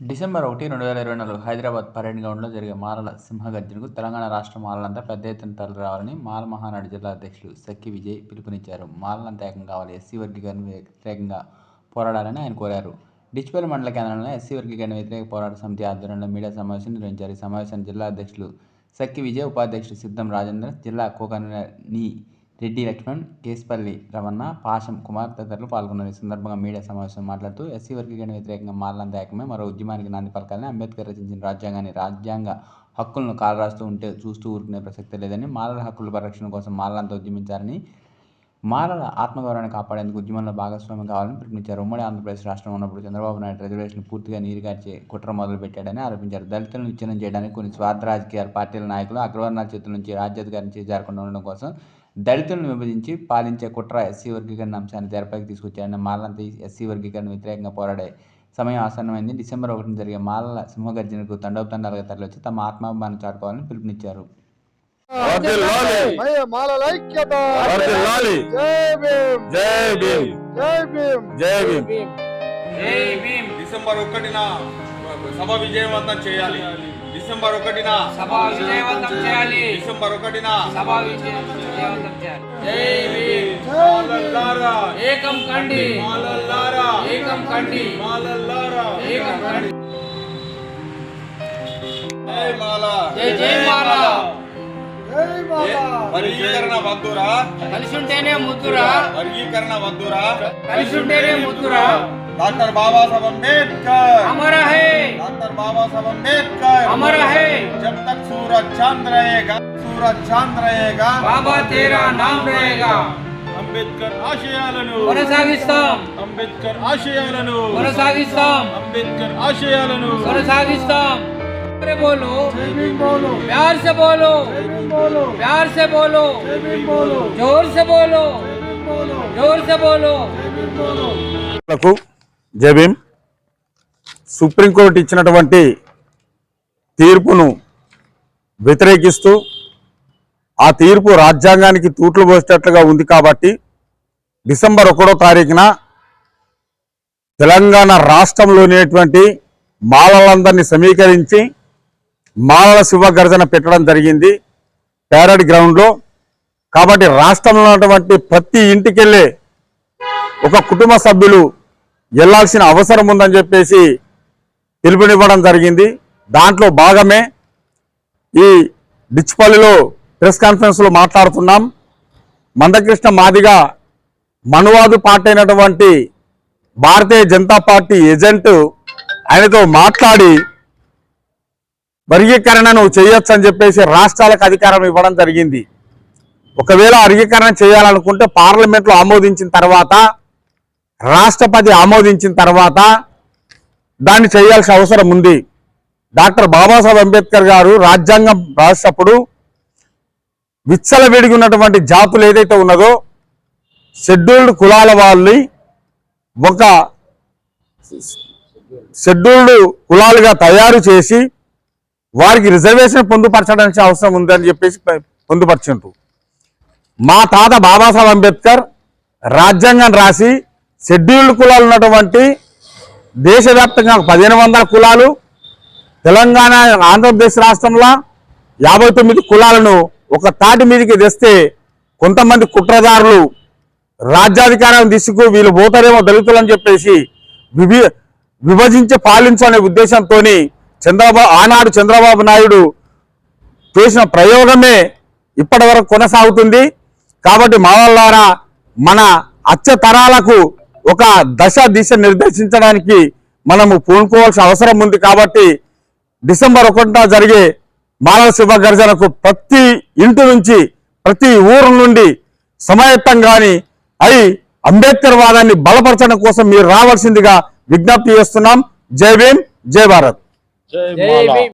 December ఒకటి రెండు వేల ఇరవై నాలుగు హైదరాబాద్ పరేడ్ గ్రౌండ్లో జరిగే మాలల సింహగర్జనకు తెలంగాణ రాష్ట్ర మాలలంతా పెద్ద ఎత్తున తరలి రావాలని మాల మహానాడు జిల్లా అధ్యక్షులు సక్కి విజయ్ పిలుపునిచ్చారు. మాలలంతా ఏకం కావాలి. ఎస్సీ వర్గీకరణ వ్యతిరేకంగా పోరాడాలని ఆయన కోరారు. డిచ్పల్లి మండల కేంద్రంలో ఎస్సీ వర్గీకరణ వ్యతిరేక పోరాట సమితి ఆధ్వర్యంలో మీడియా సమావేశం నిర్వహించారు. ఈ సమావేశాన్ని జిల్లా అధ్యక్షులు సక్కి విజయ్ ఉపాధ్యక్షుడు సిద్ధం రాజేంద్ర జిల్లా కోకన్వీనర్ని రెడ్డి లక్ష్మణ్ కేసుపల్లి రమణ పాశం కుమార్ తదితరులు పాల్గొన్నారు. ఈ సందర్భంగా మీడియా సమావేశం మాట్లాడుతూ ఎస్సీ వర్గీకరణ వ్యతిరేకంగా మారలంత ఏకమే మరో ఉద్యమానికి నాంది పలకాలని అంబేద్కర్ రచించిన రాజ్యాంగాన్ని రాజ్యాంగ హక్కులను కాలరాస్తూ ఉంటే చూస్తూ ఊరుకునే ప్రసక్తి లేదని మాలల హక్కుల పరిరక్షణ కోసం మాలలంతా ఉద్యమించారని మాలల ఆత్మగౌరవాన్ని కాపాడేందుకు ఉద్యమంలో భాగస్వామ్యం కావాలని పిలుపునిచ్చారు. ఉమ్మడి ఆంధ్రప్రదేశ్ రాష్ట్రం ఉన్నప్పుడు చంద్రబాబు నాయుడు రిజర్వేషన్ పూర్తిగా నీరుగార్చే కుట్ర మొదలుపెట్టాడని ఆరోపించారు. దళితులను విచ్ఛిన్నం చేయడానికి కొన్ని స్వార్థ రాజకీయ పార్టీల నాయకులు అగ్రవర్ణాల చేతుల నుంచి రాజ్యాధికారం చేజారకుండా ఉండడం కోసం దళితులను విభజించి పాలించే కుట్ర ఎస్సీ వర్గీకరణ అంశాన్ని తెరపైకి తీసుకొచ్చారని ఈ ఎస్సీ వర్గీకరణ వ్యతిరేకంగా పోరాడే సమయం ఆసన్నమైంది. డిసెంబర్ ఒకటిన జరిగే మాలల సింహగర్జనకు తండోపతండాలుగా తరలివచ్చి తమ ఆత్మాభిమానం చాటుకోవాలని పిలుపునిచ్చారు. వర్ధిల్లాలి. మయ మాలల ఐక్యత! వర్ధిల్లాలి. జై భీమ్! జై భీమ్! జై భీమ్! జై భీమ్! జై భీమ్! డిసెంబర్ ఒకటిన సభ విజయవంతం చేయాలి. డిసెంబర్ ఒకటిన సభ విజయవంతం చేయాలి. డిసెంబర్ ఒకటిన సభ విజయవంతం చేయాలి. జై భీమ్ మాలల్లారా. ఏకం కండి. మాలల్లారా. ఏకం కండి. మాలల్లారా. ఏకం కండి. జై మాల. జై జై మాల. జై మాల. వర్గీకరణ వద్దురా? కలిసి ఉంటేనే ముద్దురా. వర్గీకరణ వద్దురా? కలిసి ఉంటేనే ముద్దురా. డాక్టర్ బాబాసాహెబ్ అంబేద్కర్ అమర హే डॉक्टर बाबा साहब अम्बेडकर अमर है जब तक सूरज चांद रहेगा सूरज चांद रहेगा బాబా తేరా నామ్ रहेगा అంబేద్కర్ ఆశయాలను కొనసాగిస్తాం అంబేద్కర్ ఆశయాలను కొనసాగిస్తాం అంబేద్కర్ ఆశయాలను కొనసాగిస్తాం अरे बोलो జై భీమ్ బోలో प्यार से बोलो జై భీమ్ బోలో प्यार से बोलो జై భీమ్ బోలో जोर से बोलो జై భీమ్ బోలో जोर से बोलो జబీం సుప్రీంకోర్టు ఇచ్చినటువంటి తీర్పును వ్యతిరేకిస్తూ ఆ తీర్పు రాజ్యాంగానికి తూట్లు పోసేటట్లుగా ఉంది కాబట్టి డిసెంబర్ ఒకటో తారీఖున తెలంగాణ రాష్ట్రంలోనేటువంటి మాలలందరినీ సమీకరించి మాలల శివ గర్జన పెట్టడం జరిగింది ప్యారడ్ గ్రౌండ్లో. కాబట్టి రాష్ట్రంలో ఉన్నటువంటి ప్రతి ఇంటికెళ్ళే ఒక కుటుంబ సభ్యులు వెళ్ళాల్సిన అవసరం ఉందని చెప్పేసి పిలుపునివ్వడం జరిగింది. దాంట్లో భాగమే ఈ డిచ్పల్లిలో ప్రెస్ కాన్ఫరెన్స్లో మాట్లాడుతున్నాం. మందకృష్ణ మాదిగా మనువాదు పార్టీ అయినటువంటి భారతీయ జనతా పార్టీ ఏజెంట్ ఆయనతో మాట్లాడి వర్గీకరణను చేయొచ్చు అని చెప్పేసి రాష్ట్రాలకు అధికారం ఇవ్వడం జరిగింది. ఒకవేళ వర్గీకరణ చేయాలనుకుంటే పార్లమెంట్లో ఆమోదించిన తర్వాత రాష్ట్రపతి ఆమోదించిన తర్వాత దాన్ని చేయాల్సిన అవసరం ఉంది. డాక్టర్ బాబాసాహెబ్ అంబేద్కర్ గారు రాజ్యాంగం రాసినప్పుడు విచ్చలవిడిగి ఉన్నటువంటి జాతులు ఏదైతే ఉన్నదో షెడ్యూల్డ్ కులాల వాళ్ళని ఒక షెడ్యూల్డ్ కులాలుగా తయారు చేసి వారికి రిజర్వేషన్ పొందుపరచడానికి అవసరం ఉందని చెప్పేసి పొందుపరచుంటారు మా తాత బాబాసాహెబ్ అంబేద్కర్ రాజ్యాంగం రాసి షెడ్యూల్డ్ కులాలు ఉన్నటువంటి దేశవ్యాప్తంగా పదిహేను వందల కులాలు తెలంగాణ ఆంధ్రప్రదేశ్ రాష్ట్రంలో యాభై తొమ్మిది కులాలను ఒక తాటి మీదకి తెస్తే కొంతమంది కుట్రదారులు రాజ్యాధికారం తీసుకు వీళ్ళు పోతారేమో దళితులు అని చెప్పేసి విభి విభజించి పాలించు అనే ఉద్దేశంతో చంద్రబాబు ఆనాడు చంద్రబాబు నాయుడు చేసిన ప్రయోగమే ఇప్పటి వరకు కొనసాగుతుంది. కాబట్టి మావల్లారా మన అచ్చ తరాలకు ఒక దశ దిశ నిర్దేశించడానికి మనము పూనుకోవాల్సిన అవసరం ఉంది కాబట్టి డిసెంబర్ ఒకటిన జరిగే మానవ శివ గర్జనకు ప్రతి ఇంటి నుంచి ప్రతి ఊరు నుండి సమాయత్తం కానీ అయి అంబేద్కర్ వాదాన్ని బలపరచడం కోసం మీరు రావాల్సిందిగా విజ్ఞప్తి చేస్తున్నాం. జై భీమ్ జై భారత్.